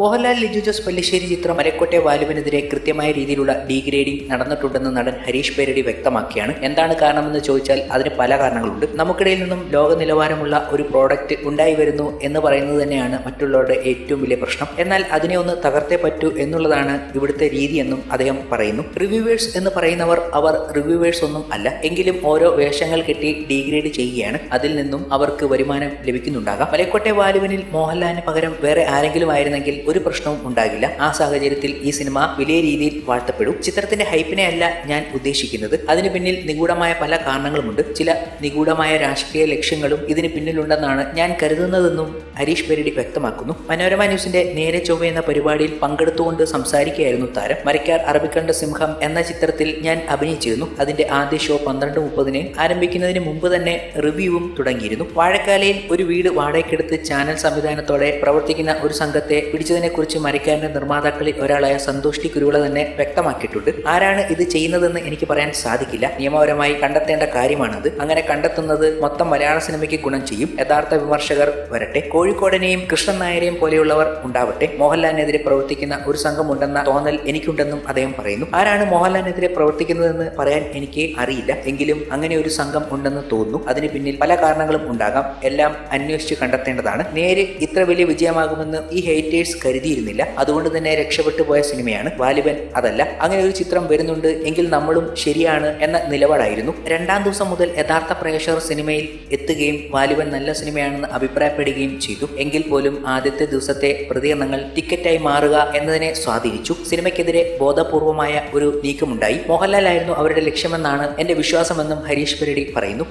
മോഹൻലാൽ ലിജു ജോസ് പല്ലിശ്ശേരി ചിത്രം മരക്കോട്ടെ വാലുവിനെതിരെ കൃത്യമായ രീതിയിലുള്ള ഡീഗ്രേഡിംഗ് നടന്നിട്ടുണ്ടെന്ന് നടൻ ഹരീഷ് പേരടി വ്യക്തമാക്കിയാണ്. എന്താണ് കാരണമെന്ന് ചോദിച്ചാൽ അതിന് പല കാരണങ്ങളുണ്ട്. നമുക്കിടയിൽ നിന്നും ലോക നിലവാരമുള്ള ഒരു പ്രോഡക്റ്റ് ഉണ്ടായി വരുന്നു എന്ന് പറയുന്നത് തന്നെയാണ് മറ്റുള്ളവരുടെ ഏറ്റവും വലിയ പ്രശ്നം. എന്നാൽ അതിനെ ഒന്ന് തകർത്തേ പറ്റൂ എന്നുള്ളതാണ് ഇവിടുത്തെ രീതിയെന്നും അദ്ദേഹം പറയുന്നു. റിവ്യൂവേഴ്സ് എന്ന് പറയുന്നവർ അവർ റിവ്യൂവേഴ്സ് ഒന്നും അല്ല. എങ്കിലും ഓരോ വേഷങ്ങൾ കെട്ടി ഡീഗ്രേഡ് ചെയ്യുകയാണ്. അതിൽ നിന്നും അവർക്ക് വരുമാനം ലഭിക്കുന്നുണ്ടാകാം. മലക്കോട്ടെ വാലുവിനിൽ മോഹൻലാലിന് പകരം വേറെ ആരെങ്കിലും ആയിരുന്നെങ്കിൽ ഒരു പ്രശ്നവും ഉണ്ടാകില്ല. ആ സാഹചര്യത്തിൽ ഈ സിനിമ വലിയ രീതിയിൽ വാഴ്ത്തപ്പെടും. ചിത്രത്തിന്റെ ഹൈപ്പിനെ അല്ല ഞാൻ ഉദ്ദേശിക്കുന്നത്. അതിന് പിന്നിൽ നിഗൂഢമായ പല കാരണങ്ങളുമുണ്ട്. ചില നിഗൂഢമായ രാഷ്ട്രീയ ലക്ഷ്യങ്ങളും ഇതിന് പിന്നിലുണ്ടെന്നാണ് ഞാൻ കരുതുന്നതെന്നും ഹരീഷ് പെരടി വ്യക്തമാക്കുന്നു. മനോരമ ന്യൂസിന്റെ നേരെ ചൊവ്വ എന്ന പരിപാടിയിൽ പങ്കെടുത്തുകൊണ്ട് സംസാരിക്കുകയായിരുന്നു താരം. മരക്കാർ അറബിക്കണ്ട സിംഹം എന്ന ചിത്രത്തിൽ ഞാൻ അഭിനയിച്ചിരുന്നു. അതിന്റെ ആദ്യ ഷോ പന്ത്രണ്ട് മുപ്പതിന് ആരംഭിക്കുന്നതിന് മുമ്പ് തന്നെ റിവ്യൂവും തുടങ്ങിയിരുന്നു. വാഴക്കാലയിൽ ഒരു വീട് വാടകയ്ക്കെടുത്ത് ചാനൽ സംവിധാനത്തോടെ പ്രവർത്തിക്കുന്ന ഒരു സംഘത്തെ പിടിച്ചതിനെക്കുറിച്ച് മരക്കാരന്റെ നിർമ്മാതാക്കളിൽ ഒരാളായ സന്തോഷ് കുരുവിള തന്നെ വ്യക്തമാക്കിയിട്ടുണ്ട്. ആരാണ് ഇത് ചെയ്യുന്നതെന്ന് എനിക്ക് പറയാൻ സാധിക്കില്ല. നിയമപരമായി കണ്ടെത്തേണ്ട കാര്യമാണത്. അങ്ങനെ കണ്ടെത്തുന്നത് മൊത്തം മലയാള സിനിമയ്ക്ക് ഗുണം ചെയ്യും. യഥാർത്ഥ വിമർശകർ വരട്ടെ. കോഴിക്കോടിനെയും കൃഷ്ണൻ നായരെയും പോലെയുള്ളവർ ഉണ്ടാവട്ടെ. മോഹൻലാലിനെതിരെ പ്രവർത്തിക്കുന്ന ഒരു സംഘമുണ്ടെന്ന തോന്നൽ എനിക്കുണ്ടെന്നും അദ്ദേഹം പറയുന്നു. ആരാണ് മോഹൻലാലിനെതിരെ പ്രവർത്തിക്കുന്നതെന്ന് പറയാൻ എനിക്ക് അറിയില്ല. എങ്കിലും അങ്ങനെ ഒരു സംഘം ഉണ്ടെന്ന് തോന്നുന്നു. അതിന് പിന്നിൽ പല കാരണങ്ങളും ഉണ്ടാകാം. എല്ലാം അന്വേഷിച്ച് കണ്ടെത്തേണ്ടതാണ്. നേര് ഇത്ര വലിയ വിജയമാകുമെന്ന് ഈ ഹേറ്റേഴ്സ് കരുതിയിരുന്നില്ല. അതുകൊണ്ട് തന്നെ രക്ഷപ്പെട്ടു പോയ സിനിമയാണ് വാലിബൻ അതല്ല. അങ്ങനെ ഒരു ചിത്രം വരുന്നുണ്ട് എങ്കിൽ നമ്മളും ശരിയാണ് എന്ന നിലപാടായിരുന്നു. രണ്ടാം ദിവസം മുതൽ യഥാർത്ഥ പ്രേക്ഷകർ സിനിമയിൽ എത്തുകയും വാലിബൻ നല്ല സിനിമയാണെന്ന് അഭിപ്രായപ്പെടുകയും ചെയ്തു. എങ്കിൽ പോലും ആദ്യത്തെ ദിവസത്തെ പ്രതികരണങ്ങൾ ടിക്കറ്റായി മാറുക എന്നതിനെ സ്വാധീനിച്ചു. സിനിമയ്ക്കെതിരെ ബോധപൂർവമായ ഒരു നീക്കമുണ്ടായി. മോഹൻലാൽ ആയിരുന്നു അവരുടെ ലക്ഷ്യമെന്നാണ് എന്റെ വിശ്വാസമെന്നും ഹരീഷ് പെരടി പറയുന്നു.